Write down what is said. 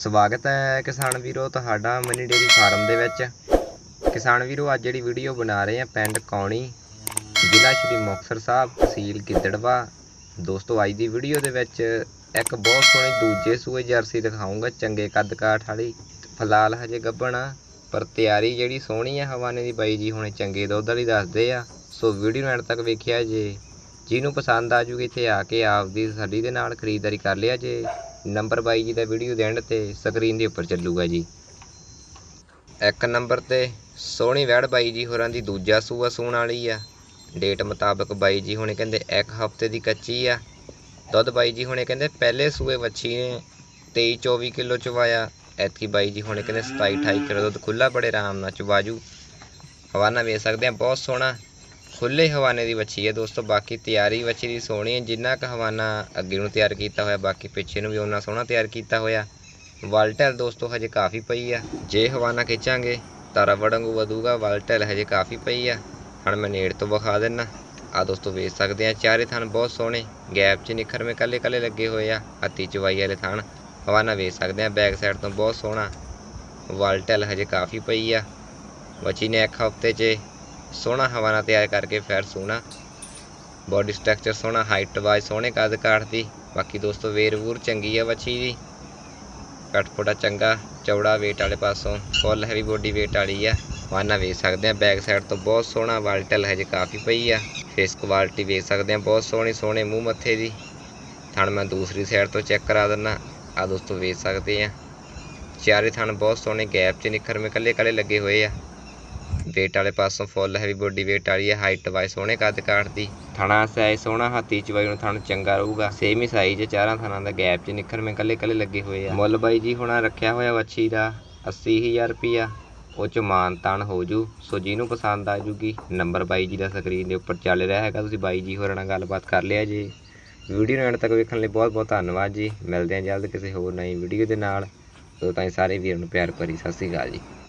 ਸਵਾਗਤ ਹੈ ਕਿਸਾਨ ਵੀਰੋ ਤੁਹਾਡਾ ਮਨੀ ਡੇਰੀ ਫਾਰਮ ਦੇ ਵਿੱਚ। ਕਿਸਾਨ ਵੀਰੋ, ਅੱਜ ਜਿਹੜੀ ਵੀਡੀਓ ਬਣਾ ਰਹੇ ਆ ਪਿੰਡ ਕੌਣੀ, ਜ਼ਿਲ੍ਹਾ ਸ਼੍ਰੀ ਮੁਕਤਸਰ ਸਾਹਿਬ, ਤਹਿਸੀਲ ਗਿੱਦੜਵਾ। ਦੋਸਤੋ, ਅੱਜ ਦੀ ਵੀਡੀਓ ਦੇ ਵਿੱਚ ਇੱਕ ਬਹੁਤ ਸੋਹਣੀ ਦੂਜੇ ਸੂਏ ਜਰਸੀ ਦਿਖਾਉਂਗਾ ਚੰਗੇ ਕੱਦ ਕਾਠ ਵਾਲੀ। ਫਿਲਹਾਲ ਹਜੇ ਗੱਭਣ ਆ, ਪਰ ਤਿਆਰੀ ਜਿਹੜੀ ਸੋਹਣੀ ਆ, ਹਵਾਨੇ ਦੀ ਬਾਈ ਜੀ ਹੁਣੇ ਚੰਗੇ ਦੁੱਧ ਵਾਲੀ ਦੱਸਦੇ ਆ। ਸੋ ਵੀਡੀਓ ਨੂੰ ਐਂਡ ਤੱਕ ਵੇਖਿਆ ਜੇ। ਜਿਹਨੂੰ ਪਸੰਦ ਆ ਜੂਗੀ, ਇੱਥੇ ਆ ਕੇ ਆਪਦੀ ਤਸੱਲੀ ਦੇ ਨਾਲ ਖਰੀਦਦਾਰੀ ਕਰ ਲਿਆ ਜੇ। ਨੰਬਰ ਬਾਈ ਜੀ ਦਾ ਵੀਡੀਓ ਦੇ ਐਂਡ ਤੇ ਸਕਰੀਨ ਦੇ ਉੱਪਰ ਚੱਲੂਗਾ ਜੀ। ਇੱਕ ਨੰਬਰ ਤੇ ਸੋਹਣੀ ਵੈੜ ਬਾਈ ਜੀ ਹੋਰਾਂ ਦੀ ਦੂਜਾ ਸੂਆ ਸੂਣ ਵਾਲੀ ਆ। ਡੇਟ ਮੁਤਾਬਕ ਬਾਈ ਜੀ ਹੁਣੇ ਕਹਿੰਦੇ ਇੱਕ ਹਫ਼ਤੇ ਦੀ ਕੱਚੀ ਆ। ਦੁੱਧ ਬਾਈ ਜੀ ਹੁਣੇ ਕਹਿੰਦੇ ਪਹਿਲੇ ਸੂਏ ਵੱਛੀ ਨੇ 23 24 ਕਿਲੋ ਚਵਾਇਆ। ਐਤਕੀ ਬਾਈ ਜੀ ਹੁਣੇ ਕਹਿੰਦੇ 27 28 ਕਿਲੋ ਦੁੱਧ ਖੁੱਲਾ ਬੜੇ ਆਰਾਮ ਨਾਲ ਚਵਾਜੂ। ਹਵਾਨਾ ਵੇਚ ਸਕਦੇ ਆ, ਬਹੁਤ ਸੋਹਣਾ। ਖੁੱਲੇ ਹਵਾਨੇ ਦੀ ਵੱਛੀ ਹੈ ਦੋਸਤੋ, ਬਾਕੀ ਤਿਆਰੀ ਵੱਛੀ ਦੀ ਸੋਹਣੀ ਹੈ, ਜਿੰਨਾ ਕੁ ਹਵਾਨਾ ਅੱਗੇ ਨੂੰ ਤਿਆਰ ਕੀਤਾ ਹੋਇਆ, ਬਾਕੀ ਪਿੱਛੇ ਨੂੰ ਵੀ ਉਹਨਾਂ ਸੋਹਣਾ ਤਿਆਰ ਕੀਤਾ ਹੋਇਆ। ਵਾਲਟਲ ਦੋਸਤੋ, ਹਜੇ ਕਾਫੀ ਪਈ ਆ। ਜੇ ਹਵਾਨਾ ਖਿੱਚਾਂਗੇ, ਤਾਰਾ ਰਬੜ ਵਾਂਗੂ ਵਧੂਗਾ, ਵਾਲਟਲ ਹਜੇ ਕਾਫੀ ਪਈ ਆ। ਹੁਣ ਮੈਂ ਨੇੜ ਤੋਂ ਵਿਖਾ ਦਿੰਨਾ। ਆ ਦੋਸਤੋ ਵੇਚ ਸਕਦੇ ਆ, ਚਾਰੇ ਥਣ ਬਹੁਤ ਸੋਹਣੇ, ਗੈਪ 'ਚ ਨਿਖਰਵੇਂ ਕੱਲੇ ਕੱਲੇ ਲੱਗੇ ਹੋਏ ਆ ਹੱਤੀ ਚਵਾਈ ਵਾਲੇ ਥਣ। ਹਵਾਨਾ ਵੇਚ ਸਕਦੇ ਆ, ਬੈਕ ਸਾਈਡ ਤੋਂ ਬਹੁਤ ਸੋਹਣਾ। ਵਾਲਟਲ ਹਜੇ ਕਾਫੀ ਪਈ ਆ। ਬੱਚੀ ਨੇ ਇੱਕ ਹਫ਼ਤੇ 'ਚ ਸੋਹਣਾ ਹਵਾਨਾ ਤਿਆਰ ਕਰਕੇ, ਫਿਰ ਸੋਹਣਾ ਬਾਡੀ ਸਟਰਕਚਰ ਸੋਹਣਾ ਹਾਈਟ ਵਾਈਜ਼ ਸੋਹਣੇ ਕੱਦ ਕਾਠ ਦੀ। ਬਾਕੀ ਦੋਸਤੋ, ਵੇਰ ਵੂਰ ਚੰਗੀ ਆ ਬੱਚੀ ਦੀ। ਕਟਫੋਟਾ ਚੰਗਾ, ਚੌੜਾ weight ਵਾਲੇ ਪਾਸੋਂ ਫੁੱਲ ਹੈਵੀ ਬੋਡੀ weight ਵਾਲੀ ਆ। ਵਾਨਾ ਵੇਖ ਸਕਦੇ ਆ ਬੈਕ ਸਾਈਡ ਤੋਂ ਬਹੁਤ ਸੋਹਣਾ ਵਾਲਟਲ ਹਜੇ ਕਾਫੀ ਪਈ ਆ। ਫੇਸ ਕੁਆਲਿਟੀ ਵੇਖ ਸਕਦੇ ਆ, ਬਹੁਤ ਸੋਹਣੀ, ਸੋਹਣੇ ਮੂੰਹ ਮੱਥੇ ਦੀ। ਥਣ ਮੈਂ ਦੂਸਰੀ ਸਾਈਡ ਤੋਂ ਚੈੱਕ ਕਰਾ ਦਿੰਨਾ ਆ ਦੋਸਤੋ ਵੇਖ ਸਕਦੇ ਆ। ਚਾਰੇ ਥਣ ਬਹੁਤ ਸੋਹਣੇ ਗੈਪ 'ਚ ਨਿਖਰ ਮੇ ਕੱਲੇ ਕੱਲੇ ਲੱਗੇ ਹੋਏ ਆ। Weight ਵਾਲੇ ਪਾਸੋਂ ਫੁੱਲ ਹੈਵੀ ਬੋਡੀ weight ਵਾਲੀ ਹੈ ਹਾਈਟ ਵਾਈਜ਼ ਸੋਹਣੇ ਕੱਦ ਕਾਠ ਦੀ। ਥਣਾ ਸਾਈਜ਼ ਸੋਹਣਾ, ਹਾਥੀ ਚਵਾਈ ਨੂੰ ਥਣ ਚੰਗਾ ਰਹੂਗਾ। ਸੇਮ ਹੀ ਸਾਈਜ਼ ਚਾਰਾਂ ਥਣਾਂ ਦਾ ਗੈਪ 'ਚ ਨਿਖਰਵੇਂ ਕੱਲੇ ਕੱਲੇ ਲੱਗੇ ਹੋਏ ਆ। ਮੁੱਲ ਬਾਈ ਜੀ ਹੁਣਾ ਰੱਖਿਆ ਹੋਇਆ ਵੱਛੀ ਦਾ 80000 ਰੁਪਿਆ ਉਹ ਚ ਮਾਨ ਤਾਨ ਹੋ ਜੂ, ਸੋ ਜਿਹਨੂੰ ਪਸੰਦ ਆ ਜੂਗੀ ਨੰਬਰ ਬਾਈ ਜੀ ਦਾ ਸਕਰੀਨ ਦੇ ਉੱਪਰ ਚੱਲ ਰਿਹਾ ਹੈਗਾ। ਤੁਸੀਂ ਬਾਈ ਜੀ ਹੋਰਾਂ ਨਾਲ ਗੱਲਬਾਤ ਕਰ ਲਿਆ ਜੀ। ਵੀਡੀਓ ਨੂੰ ਐਂਡ ਤੱਕ ਵੇਖਣ ਲਈ ਬਹੁਤ ਬਹੁਤ ਧੰਨਵਾਦ ਜੀ। ਮਿਲਦੇ ਹਾਂ ਜਲਦ ਕਿਸੇ ਹੋਰ ਨਵੀਂ ਵੀਡੀਓ ਦੇ ਨਾਲ। ਤੋ ਤਾਂ ਸਾਰੇ ਵੀਰਾਂ ਨੂੰ ਪਿਆਰ ਭਰੀ ਸਤਿ ਸ਼੍ਰੀ ਅਕਾਲ ਜੀ।